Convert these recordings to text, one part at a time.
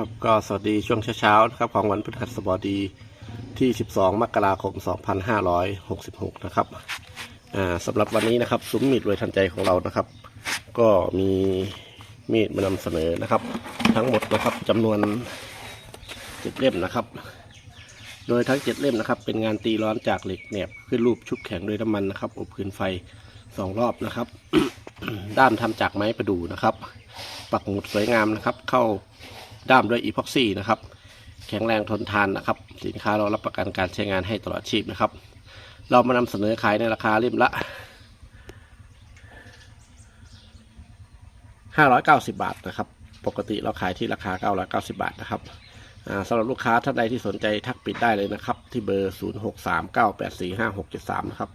ครับก็สวัสดีช่วงเช้าๆนะครับของวันพฤหัสบดีที่ 12 มกราคม 2566 นะครับสำหรับวันนี้นะครับซุ้มมีดรวยทันใจของเรานะครับ ก็มีมีดมานำเสนอนะครับ ทั้งหมดนะครับจำนวนเจ็ดเล่มนะครับ โดยทั้งเจ็ดเล่มนะครับ เป็นงานตีร้อนจากเหล็กแหนบขึ้นรูปชุบแข็งด้วยน้ำมันนะครับ อบพื้นไฟสองรอบนะครับ ด้ามทำจากไม้ประดู่นะครับ ปักหมุดสวยงามนะครับ เข้า ด้ามด้วยอีพ็อกซี่นะครับ แข็งแรงทนทานนะครับ สินค้าเรารับประกันการใช้งานให้ตลอดชีพนะครับ เรามานำเสนอขายในราคาเล่มละ 590 บาทนะครับ ปกติเราขายที่ราคา 990 บาทนะครับสำหรับลูกค้าท่านใดที่สนใจทักปิดได้เลยนะครับ ที่เบอร์ 0639845673 นะครับ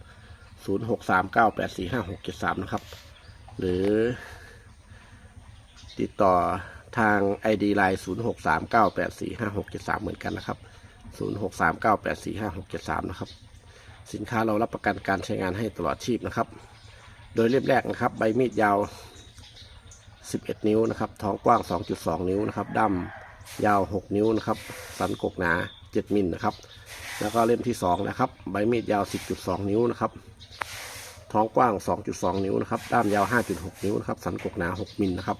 0639845673 นะครับ หรือติดต่อ ทาง ID Line 0639845673เหมือนกันนะครับ0639845673นะครับ สินค้าเรารับประกันการใช้งานให้ตลอดชีพนะครับ โดยเล่มแรกนะครับ ใบมีดยาว11นิ้วนะครับ ท้องกว้าง2.2นิ้วนะครับด้ามยาว6นิ้วนะครับ สันกกหนา7มิลนะครับ แล้วก็เล่มที่2นะครับ ใบมีดยาว10.2นิ้วนะครับท้องกว้าง 2.2 นิ้วนะครับ ด้ามยาว 5.6 นิ้วนะครับ สันกกหนา 6 มิลนะครับ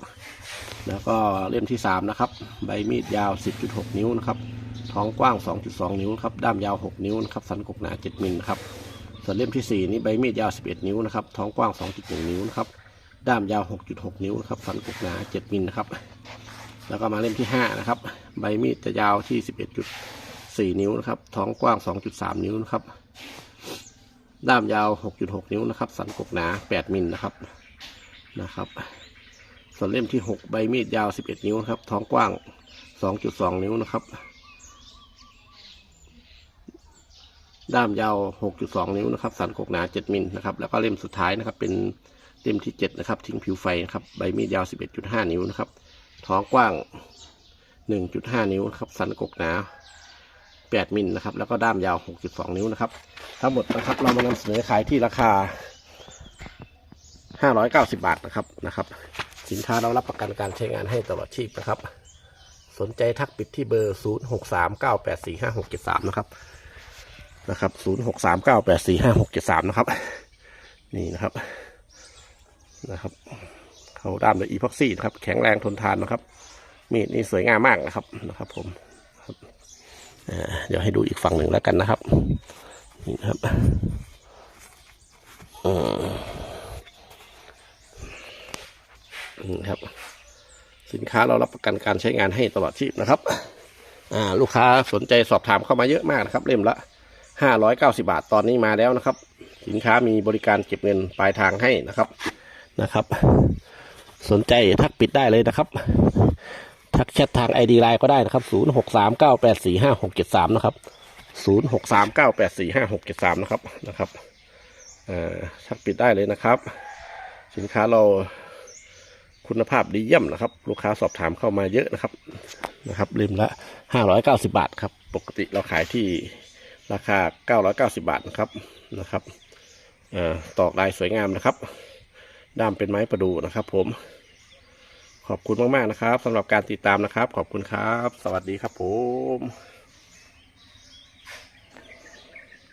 แล้วก็เล่มที่ 3 นะครับ ใบมีดยาว 10.6 นิ้วนะครับ ท้องกว้าง 2.2 นิ้วครับ ด้ามยาว 6 นิ้วนะครับ สันกกหนา 7 มิลนะครับ ส่วนเล่มที่ 4 นี้ใบมีดยาว 11 นิ้วนะครับ ท้องกว้าง 2.1 นิ้วนะครับ ด้ามยาว 6.6 นิ้วนะครับ สันกกหนา 7 มิลนะครับ แล้วก็มาเล่มที่ 5 นะครับ ใบมีดจะยาวที่ 11.4 นิ้วนะครับ ท้องกว้าง 2.3 นิ้วนะครับ ด้ามยาว 6.6 นิ้วนะครับ สันกกหนา 8 มิลนะครับ นะครับ ส่วนเล่มที่ 6 ใบมีดยาว 11 นิ้วครับ ท้องกว้าง 2.2 นิ้วนะครับ ด้ามยาว 6.2 นิ้วนะครับ สันกกหนา 7 มิลนะครับ แล้วก็เล่มสุดท้ายนะครับ เป็นเล่มที่ 7 นะครับ ทิ้งผิวไฟนะครับ ใบมีดยาว 11.5 นิ้วนะครับ ท้องกว้าง 1.5 นิ้วนะครับ สันกกหนา 8 มิลนะครับ แล้วก็ด้ามยาว 6.2 นิ้วนะครับ ทั้งหมดนะครับ เรามานำเสนอขายที่ราคา 590 บาทนะครับ นะครับ สินค้าเรารับประกันการใช้งานให้ตลอดชีพนะครับ สนใจทักปิดที่เบอร์ 0639845673 นะครับ นะครับ 0639845673 นะครับ นี่นะครับ นะครับ เขาด้ามด้วยอีพ็อกซี่นะครับ แข็งแรงทนทานนะครับ มีดนี่สวยงามมากนะครับ นะครับ ผมเดี๋ยวให้ดูอีกฝั่งหนึ่งแล้วกันนะครับ นี่นะครับอืม นครับ สินค้าเรารับประกันการใช้งานให้ตลอดชีพนะครับอ่าลูกค้าสนใจสอบถามเข้ามาเยอะมากนะครับ เล่มละห้าร้อยเก้าสิบาทตอนนี้มาแล้วนะครับ สินค้ามีบริการเก็บเงินปลายทางให้นะครับนะครับ สนใจทักปิดได้เลยนะครับ ทักแชททางไอดีไลน์ก็ได้นะครับศูนย์หกสามเก้าแปดสี่ห้าหกเจ็ดสามนะครับศูนย์หกสามเก้าแปดสี่ห้าหกเจ็ดสามนะครับนะครับอ่าทักปิดได้เลยนะครับ สินค้าเรา คุณภาพดีเยี่ยมนะครับ ลูกค้าสอบถามเข้ามาเยอะนะครับนะครับเล่มละห้าร้อยเก้าสิบาทครับ ปกติเราขายที่ราคาเก้าร้อยเก้าสิบาทนะครับนะครับอตอกลายสวยงามนะครับ ด้ามเป็นไม้ประดูนะครับ ผม ขอบคุณมากๆนะครับสำหรับการติดตามนะครับ ขอบคุณครับ สวัสดีครับผม